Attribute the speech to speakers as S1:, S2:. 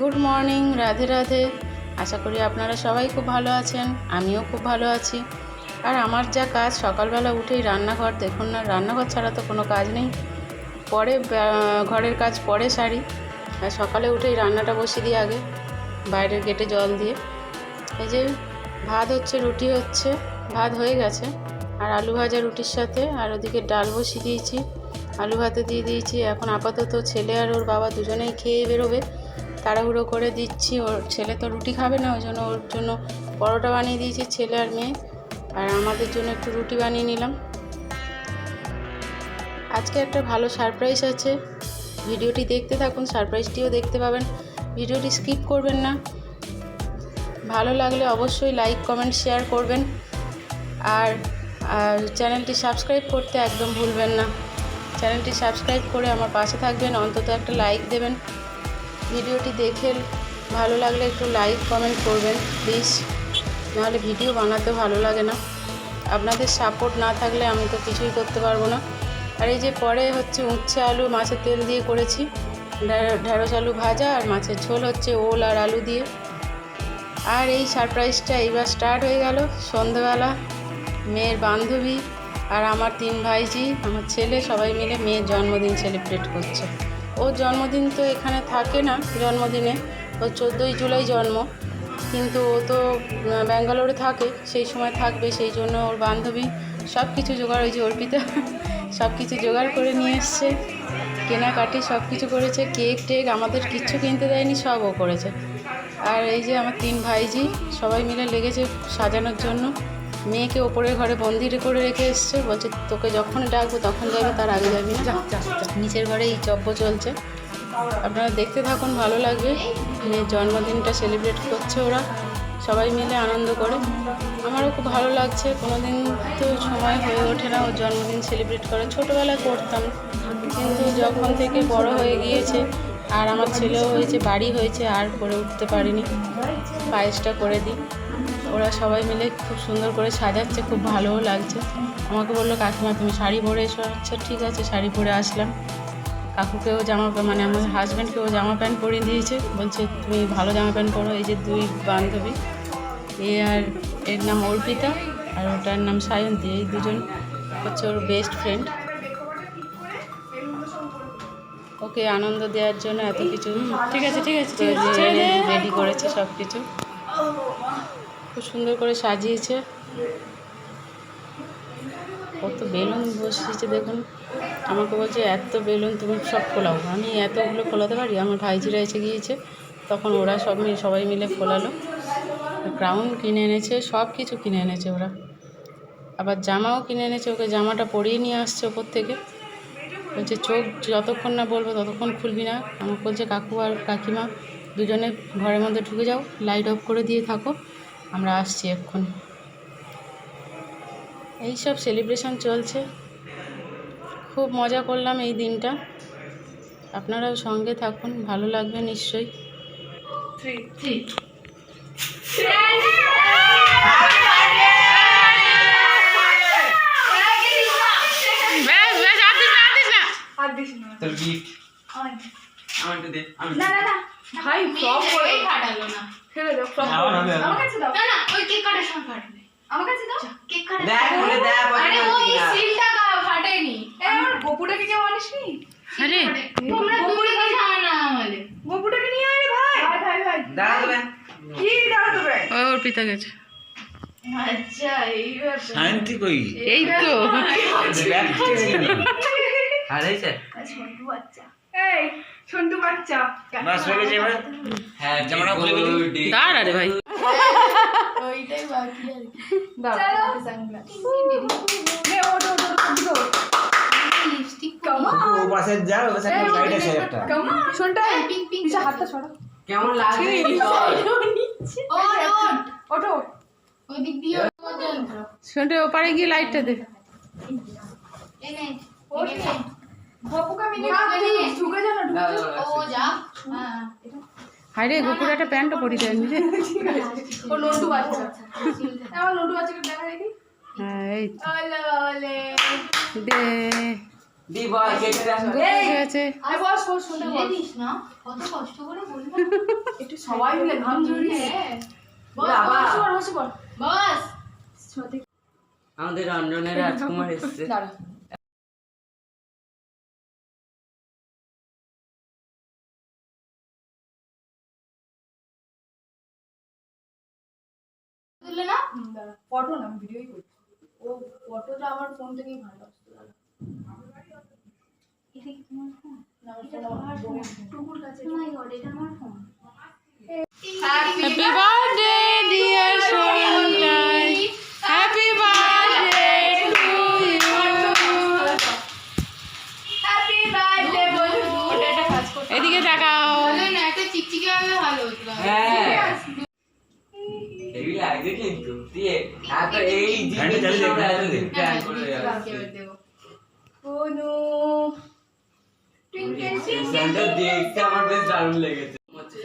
S1: Good morning Radhe Radhe. আশা করি আপনারা সবাই খুব ভালো আছেন, আমিও খুব ভালো আছি। আর আমার যা কাজ, সকালবেলা উঠেই রান্নাঘর, দেখুন না, রান্নাঘর ছাড়া তো কোনো কাজ নেই। পরে ঘরের কাজ পরে সারি। আর সকালে উঠেই রান্নাটা বসিয়ে দিই আগে, বাইরের গেটে জল দিয়ে। এই যে, ভাত হচ্ছে, রুটি হচ্ছে, ভাত হয়ে গেছে। আর আলু ভাজা রুটির সাথে, আর ওদিকে ডাল বসিয়ে দিয়েছি। আলু ভাতে দিয়ে দিয়েছি, এখন আপাতত ছেলে আর ওর বাবা দুজনেই খেয়ে বেরোবে। তাড়াহুড়ো করে দিচ্ছি। ওর ছেলে তো রুটি খাবে না, ওই জন্য ওর জন্য পরোটা বানিয়ে দিয়েছি ছেলে আর মেয়ে। আর আমাদের জন্য একটু রুটি বানিয়ে নিলাম। আজকে একটা ভালো সারপ্রাইজ আছে। ভিডিওটি দেখতে থাকুন, সারপ্রাইজটিও দেখতে পাবেন। ভিডিওটি স্কিপ করবেন না। ভালো লাগলে অবশ্যই লাইক, কমেন্ট, শেয়ার করবেন। আর চ্যানেলটি সাবস্ক্রাইব করতে একদম ভুলবেন না। চ্যানেলটি সাবস্ক্রাইব করে আমার পাশে থাকবেন, অন্তত একটা লাইক দেবেন। ভিডিওটি দেখে ভালো লাগলে একটু লাইক কমেন্ট করবেন প্লিজ নাহলে ভিডিও বানাতে ভালো লাগে না। আপনাদের সাপোর্ট না থাকলে আমি তো কিছুই করতে পারব না। আর এই যে পরে হচ্ছে উচ্ছে আলু মাছের তেল দিয়ে করেছি। ঢে- ঢেঁড়স আলু ভাজা আর মাছের ঝোল হচ্ছে ওল আর আলু দিয়ে। আর এই সারপ্রাইজটা এইবার স্টার্ট হয়ে গেল। সন্ধেবেলা মেয়ের বান্ধবী আর আমার তিন ভাইজি, আমার ছেলে সবাই মিলে মেয়ের জন্মদিন সেলিব্রেট করছে। ওর জন্মদিন তো এখানে থাকে না, জন্মদিনে। ও চোদ্দোই জুলাই জন্ম। কিন্তু ও তো ব্যাঙ্গালোরে থাকে, সেই সময় থাকবে, সেই জন্য ওর বান্ধবী সব কিছু জোগাড় হয়েছে অর্পিতা সব কিছু জোগাড় করে নিয়ে এসছে। কেনাকাটি সব কিছু করেছে, কেক টেক, আমাদের কিচ্ছু কিনতে দেয়নি, সব ও করেছে। আর এই যে আমার তিন ভাইজি, সবাই মিলে লেগেছে সাজানোর জন্য। মেয়েকে ওপরের ঘরে বন্দি করে রেখে এসছে বলছে তোকে যখন ডাকবো তখন যাবি তার আগে যাবি না? নিচের ঘরে এই চব্য চলছে। আপনারা দেখতে থাকুন ভালো লাগবে। মেয়ের জন্মদিনটা সেলিব্রেট করছে ওরা। সবাই মিলে আনন্দ করে। আমারও খুব ভালো লাগছে। কোনোদিন তো সময় হয়ে ওঠে না ওর জন্মদিন সেলিব্রেট করা। ছোটোবেলায় করতাম। কিন্তু যখন থেকে বড় হয়ে গিয়েছে আর আমার ছেলেও হয়েছে, বাড়ি হয়েছে, আর করে উঠতে পারিনি। পায়েসটা করে দিই। ওরা সবাই মিলে খুব সুন্দর করে সাজাচ্ছে, খুব ভালোও লাগছে। আমাকে বলল, কাকিমা, তুমি শাড়ি পরে এসো। আচ্ছা ঠিক আছে, শাড়ি পরে আসলাম। কাকুকেও জামা মানে আমার হাজব্যান্ডকেও জামা প্যান্ট পরিয়ে দিয়েছে। বলছে, তুমি ভালো জামা প্যান্ট পরো, এই যে দুই বান্ধবী। এ আর এর নাম অর্পিতা আর ওটার নাম সায়ন্তী। এই দুজন হচ্ছে ওর বেস্ট ফ্রেন্ড ওকে আনন্দ দেওয়ার জন্য এত কিছু। ঠিক আছে ঠিক আছে ঠিক আছে রেডি করেছে সব কিছু খুব সুন্দর করে সাজিয়েছে। কত বেলুন বসিয়েছে দেখুন। আমাকে বলছে এত বেলুন তুমি সব খোলাও। আমি এতগুলো খোলাতে পারি? আমার ভাইজিরা এসে গিয়েছে। তখন ওরা সব মিলে সবাই মিলে খোলালো। ক্রাউন কিনে এনেছে সব কিছু কিনে এনেছে ওরা। আবার জামাও কিনে এনেছে ওকে জামাটা পরিয়ে নিয়ে আসছে ওপর থেকে। বলছে চোখ যতক্ষণ না বলব ততক্ষণ খুলবি না আমাকে বলছে কাকু আর কাকিমা দুজনে ঘরের মধ্যে ঢুকে যাও লাইট অফ করে দিয়ে থাকো আমরা আসছি এক্ষুনি এইসব সেলিব্রেশন চলছে খুব মজা করলাম এই দিনটা আপনারাও সঙ্গে থাকুন ভালো লাগবে নিশ্চয়ই
S2: তোর গিফট দে আমি
S3: ভাই ফ্লপ করে
S4: ফাটালো না।
S3: ফেলে দাও ফ্লপ
S2: আমার
S3: কাছে দাও।
S4: না না ওই কেক কাটার সময় ফাটবে
S3: আমার কাছে দাও।
S4: কেক কাটার
S2: দেখ বলে দেখ
S4: আরে ওই সিলটা ফাটেনি।
S3: এই আমার গোপুটাকে কেউ আনিসনি?
S1: আরে
S4: তোমরা না আমাদের।
S3: গোপুটাকে নিয়ে আয় ভাই। ভাই ভাই ভাই।
S2: দাঁড়া দেবে
S3: কি দাও দেবে
S1: ও অর্পিতা গেছে।
S4: আচ্ছা এই ব্যাপার
S5: শান্তি কই?
S1: এই তো।
S2: আর হয়েছে
S4: বাচ্চা।
S3: এই বাচ্চা।
S5: বাস হয়ে গেছে এবার
S2: হ্যাঁ
S5: জামাটা খুলে ফেলি।
S1: দাঁড়া রে ভাই।
S4: ওইটাই বাকি আর কি। সানগ্লাস
S3: নে
S4: লিপস্টিক
S3: কামা
S5: ও পাশে যা ও পাশে একটা আছে একটা।
S3: কামা শোনটা
S4: পিঙ্ক পিঙ্ক
S3: হাতটা ছড়া
S2: কেমন লাগছে?
S4: ও নোট
S3: ওঠো
S4: ওই দিক দিয়ে পর্যন্ত
S1: শুনতে ওপারে গিয়ে লাইটটা দে।
S3: না
S4: ও হ্যাঁ
S1: হায়। রে গোপুর একটা প্যান্টও পরি রে।
S3: ও নন্টু বাচ্চা। আমার নন্টু বাচ্চাকে দেখা দেখি।
S4: তুললে না
S3: ফটো না ভিডিওই করছি ও ফটোটা আমার ফোন থেকেই ভালো আসতো।
S6: Happy birthday dear সোনটাই happy birthday to you
S3: happy birthday বন্ধু
S6: এদিকে তাকাও।
S4: বলে না একটা চিকচিকে হলে ভালো হতো।
S2: হ্যাঁ। লাগছে কিন্তু দিয়ে তারপর এই
S5: জিনিস
S2: প্ল্যান করে যাচ্ছে।
S3: কোনো
S2: দিয়ে দেখতে আমার বেশ দারুণ লেগেছে। হচ্ছে